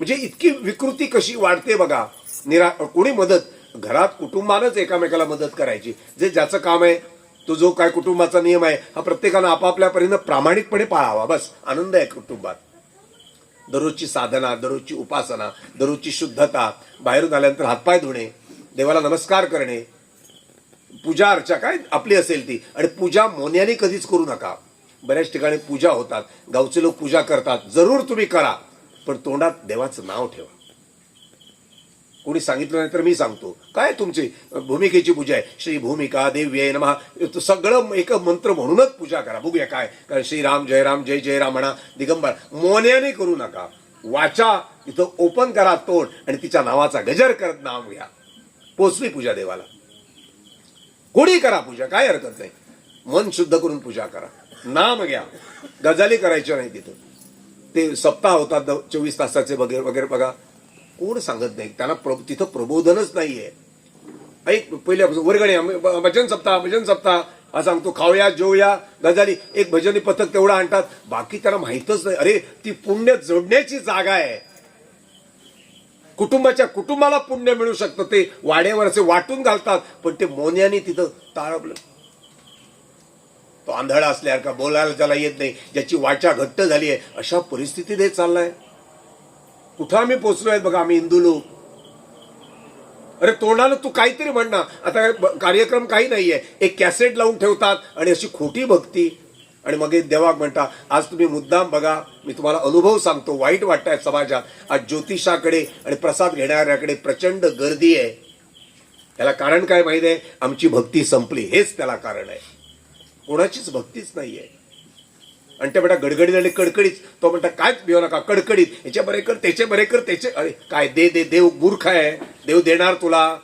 म्हणजे इतकी विकृती कशी वाढते बघा. निरा कोणी मदत घरात कुटुंबानंच एकामेकाला मदत करायची. जे ज्याचं काम आहे तो जो काय कुटुंबाचा नियम आहे हा प्रत्येकानं आपापल्या परीनं प्रामाणिकपणे पाळावा. बस आनंद आहे कुटुंबात. दररोजची साधना दररोजची उपासना दररोजची शुद्धता बाहेरून आल्यानंतर हातपाय धुणे देवाला नमस्कार करणे पूजा अर्चा काय आपली असेल ती. आणि पूजा मोन्याने कधीच करू नका. बऱ्याच ठिकाणी पूजा होतात. गावचे लोक पूजा करतात. जरूर तुम्ही करा. पण तोंडात देवाचं नाव ठेवा. कोणी सांगितलं नाही तर मी सांगतो. काय तुमची भूमिकेची पूजा आहे? श्री भूमिका देव्य नमहा सगळं एक मंत्र म्हणूनच पूजा करा. बघूया काय. कारण श्रीराम जयराम जय जयराम म्हणा दिगंबर. मोन्याने करू नका. वाचा इथं ओपन करा तोंड आणि तिच्या नावाचा गजर करत नाव घ्या. पोचली पूजा देवाला. कोणी करा पूजा? काय हरकत नाही. मन शुद्ध करून पूजा करा. नाम घ्या. गजाली करायच्या नाही तिथं. ते सप्ताह होतात द- चोवीस तासाचे वगैरे वगैरे बघा. कोण सांगत नाही. त्यांना प्र- तिथं प्रबोधनच नाहीये. ऐक पहिल्यापासून वर्गणी भजन सप्ताह भजन सप्ताह. हा सांगतो खाऊया जेवूया गजाली. एक भजनी पथक तेवढं आणतात. बाकी त्यांना माहीतच नाही. अरे ती पुण्य जोडण्याची जागा आहे. कुटुंबाच्या कुटुंबाला पुण्य मिळू शकतं. ते वाड्यावर असे वाटून घालतात. पण ते मोन्याने तिथं ताळपलं. तो आंधळा असल्यासारखा बोलायला त्याला येत नाही. ज्याची वाचा घट्ट झाली आहे अशा परिस्थितीत हे चाललाय. कुठं आम्ही पोचलोय बघा आम्ही हिंदू लोक. अरे तोंडानं तू काहीतरी म्हणणार आता कार्यक्रम काही नाहीये. एक कॅसेट लावून ठेवतात आणि अशी खोटी भक्ती. आणि मग देवाक म्हणता आज तुम्ही मुद्दाम बघा मी तुम्हाला अनुभव सांगतो. वाईट वाटतंय समाजात. आज ज्योतिषाकडे आणि प्रसाद घेणाऱ्याकडे प्रचंड गर्दी आहे. त्याला कारण काय माहीत आहे? आमची भक्ती संपली. हेच त्याला कारण आहे. कोणाचीच भक्तीच नाही आहे आणि ते म्हणता गडगडीत आणि कडकडीत तो म्हणता कायच भिवू नका कडकडीत. याच्या बरे कर त्याचे बरे कर त्याचे अरे काय? दे दे देव मूर्ख आहे. देव देणार तुला.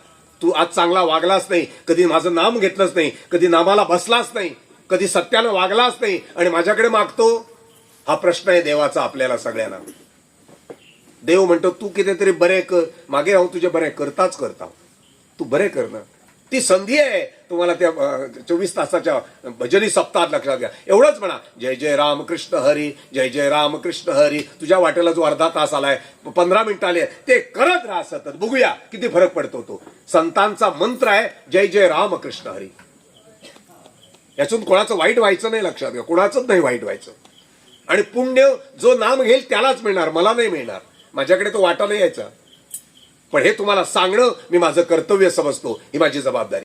तू आज चांगला वागलाच नाही. कधी माझं नाम घेतलंच नाही. कधी नामाला बसलाच नाही. कधी सत्यानं वागलाच नाही. आणि माझ्याकडे मागतो. हा प्रश्न आहे देवाचा आपल्याला सगळ्यांना. देव म्हणतो तू कितीतरी बरे कर. मागे राहून तुझे बरे करताच करता. तू बरे कर ना. ती संधी आहे. तुम्हाला त्या चोवीस तासाच्या भजनी सप्ताहात लक्षात घ्या. एवढंच म्हणा जय जय राम कृष्ण हरी जय जय राम कृष्ण हरी. तुझ्या वाटेला जो अर्धा तास आलाय पंधरा मिनिटं आले ते करत राहा सतत. बघूया किती फरक पडतो तो. संतांचा मंत्र आहे जय जय राम कृष्ण हरी. यातून कोणाचं वाईट व्हायचं नाही लक्षात घ्या. कोणाचंच नाही वाईट व्हायचं. आणि पुण्य जो नाम घेईल त्यालाच मिळणार मला नाही मिळणार. माझ्याकडे तो वाटा नाही यायचा. पण हे तुम्हाला सांगणं मी माझं कर्तव्य समजतो. ही माझी जबाबदारी.